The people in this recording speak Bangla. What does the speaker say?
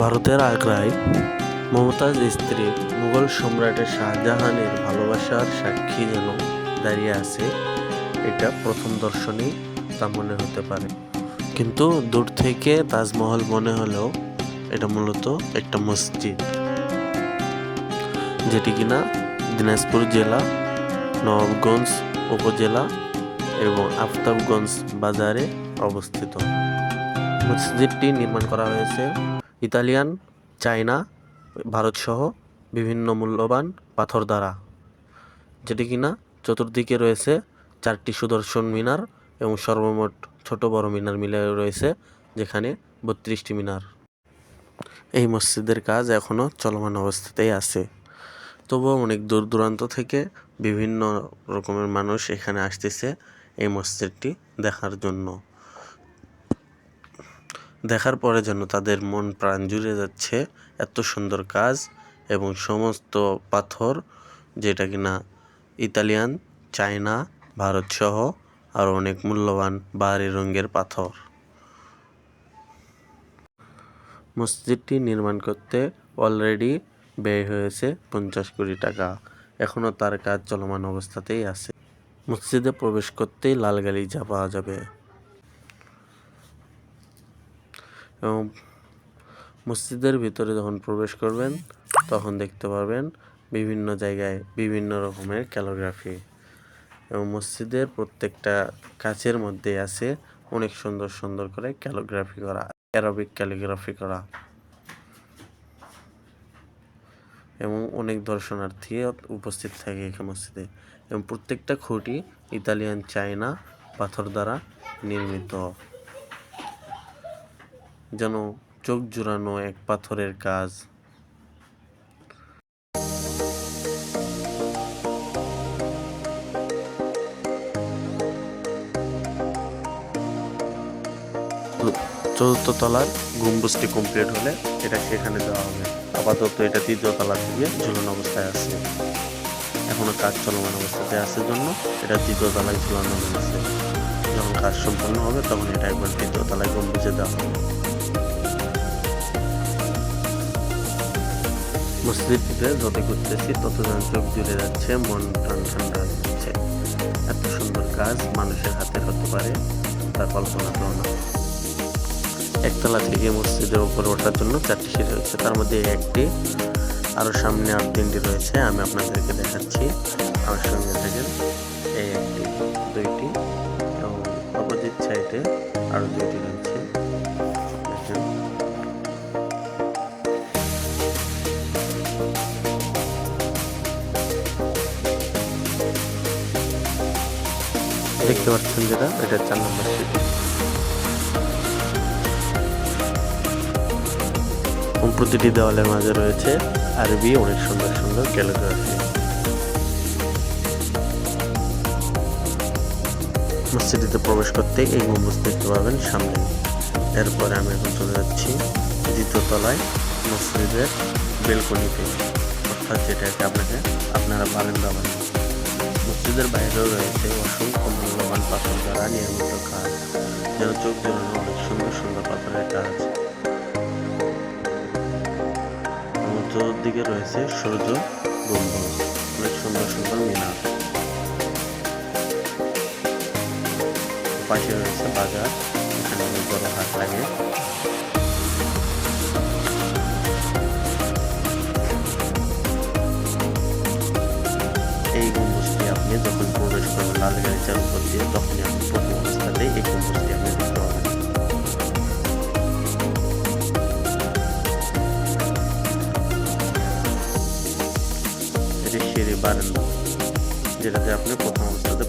ভারতের আগ্রায় মমতাজ স্ত্রী মুঘল সম্রাটের শাহজাহানের ভালোবাসার সাক্ষী যেন দাঁড়িয়ে আছে, এটা প্রথম দর্শনেই তা মনে হতে পারে। কিন্তু দূর থেকে তাজমহল মনে হলেও এটা মূলত একটা মসজিদ, যেটি কিনা দিনাজপুর জেলা, নবাবগঞ্জ উপজেলা এবং আফতাবগঞ্জ বাজারে অবস্থিত। মসজিদটি নির্মাণ করা হয়েছে ইতালিয়ান, চায়না, ভারতসহ বিভিন্ন মূল্যবান পাথর দ্বারা। যেটি কিনা চতুর্দিকে রয়েছে চারটি সুদর্শন মিনার এবং সর্বমোট ছোট বড় মিনার মিলে রয়েছে যেখানে বত্রিশটি মিনার। এই মসজিদের কাজ এখনও চলমান অবস্থাতেই আছে। তবুও অনেক দূর দূরান্ত থেকে বিভিন্ন রকমের মানুষ এখানে আসতেছে এই মসজিদটি দেখার জন্য। দেখার পরে যেন তাদের মন প্রাণ জুড়ে যাচ্ছে এত সুন্দর কাজ এবং সমস্ত পাথর, যেটা কিনা ইতালিয়ান, চায়না ভারতসহ আর অনেক মূল্যবান বাহারি রঙের পাথর। মসজিদটি নির্মাণ করতে অলরেডি ব্যয় হয়েছে পঞ্চাশ কোটি টাকা। এখনও তার কাজ চলমান অবস্থাতেই আছে। মসজিদে প্রবেশ করতেই লাল গালিচা পাওয়া যাবে। এবং মসজিদের ভিতরে যখন প্রবেশ করবেন, তখন দেখতে পারবেন বিভিন্ন জায়গায় বিভিন্ন রকমের ক্যালোগ্রাফি। এবং মসজিদের প্রত্যেকটা কাচের মধ্যে আছে অনেক সুন্দর সুন্দর করে ক্যালোগ্রাফি করা, অ্যারবিক ক্যালিগ্রাফি করা। এবং অনেক দর্শনার্থী উপস্থিত থাকে এখানে মসজিদে। এবং প্রত্যেকটা খুঁটি ইতালিয়ান চায়না পাথর দ্বারা নির্মিত। যেন চোখ জুড়ানো এক পাথরের কাজ। চতুর্থ তলার গম্বুজটি কমপ্লিট হলে এটা সেখানে দেওয়া হবে। আপাতত এটা তৃতীয় তলা থেকে ঝুলানো অবস্থায় আছে। এখনও কাজ চলমান অবস্থাতে আছে জন্য এটা তৃতীয় তলায় ঝুলানো হয়েছে। যখন কাজ সম্পন্ন হবে, তখন এটা একবার তৃতীয় তলায় গম্বুজে দেওয়া হবে। মসজিদটিতে যত ঘুরতেছি তত যেন চোখ জুড়ে যাচ্ছে, মন প্রাণ ঠান্ডা যাচ্ছে। এত সুন্দর কাজ, মানুষের হাতে হতে পারে, তার কল্পনাতেও না। একতলা থেকে মসজিদের উপরে ওঠার জন্য চারটি সিঁড়ি রয়েছে। তার মধ্যে একটি আরও সামনে আর তিনটি রয়েছে, আমি আপনাদেরকে দেখাচ্ছি। আমার সঙ্গে থাকেন দুইটি রয়েছে দেখেন। দেখতে পাচ্ছেন যেটা, এটা চার নম্বর সিটি প্রতিটি দেওয়ালের মাঝে রয়েছে আরবি, অনেক সুন্দর সুন্দর ক্যালিগ্রাফি মসজিদটিতে প্রবেশ করতে এই গম্বুজ দেখতে পাবেন সামনে। এরপরে আমি এখন চলে যাচ্ছি দ্বিতীয় তলায় মসজিদের বেলকনিতে। অর্থাৎ যেটাকে আপনাকে, আপনারা বারান্দা বলেন মসজিদের বাইরেও রয়েছে অসংখ্য মূল্যবান পাথর দ্বারা নির্মিত কাজ যেন চোখ জোড়ানো অনেক সুন্দর সুন্দর পাথরের কাজ। চতুর্দিকে রয়েছে সূর্য গম্বুজ অনেক সুন্দর সুন্দর মিনার। পাশে রয়েছে বাজার, এখানে অনেক বড় হাট লাগে। এই গম্বুজটি আপনি যখন প্রবেশ করবেন লাল গাড়িচার উপর দিয়ে, তখনই আপনি প্রথম অবস্থাতেই এই গম্বুজটি আপনি দেখতে পাবেন। এটি সিঁড়ি বারান্দা যেটাতে আপনি প্রথম অবস্থাতে